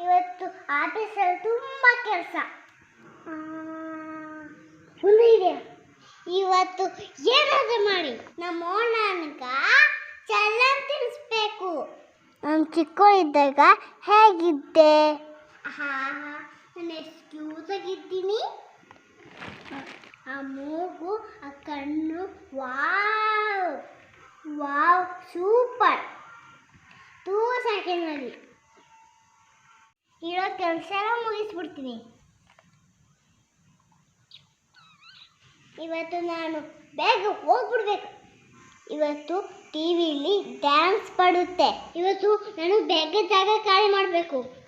ಇವತ್ತು ಆಫೀಸಲ್ಲಿ ತುಂಬ ಕೆಲಸ. ಇದೆ ಇವತ್ತು ಏನಾದ್ರು ಮಾಡಿ, ನಮ್ಮ ಓನರ್ಗ ಚಲ್ಲನ್ ತಿನ್ನಿಸ್ಬೇಕು ನಾನು ಇದ್ದಾಗ ಹೇಗಿದ್ದೆ? ಹಾ ನಾನು ಎಷ್ಟು ಕ್ಯೂಟ್ ಆಗಿದ್ದೀನಿ. ಆ ಮೂಗು, ಆ ಕಣ್ಣು, ವಾವ್ ವಾವ್, ಸೂಪರ್. ಟೂ ಸೆಕೆಂಡಲ್ಲಿ ಕೆಲಸ ಮುಗಿಸ್ಬಿಡ್ತೀನಿ. ಇವತ್ತು ನಾನು ಬೇಗ ಹೋಗ್ಬಿಡ್ಬೇಕು. ಇವತ್ತು ಟಿ ವಿಲಿ ಡ್ಯಾನ್ಸ್ ಪಡುತ್ತೆ ಇವತ್ತು ನಾನು ಬೇಗ ಜಾಗ ಖಾಲಿ ಮಾಡಬೇಕು.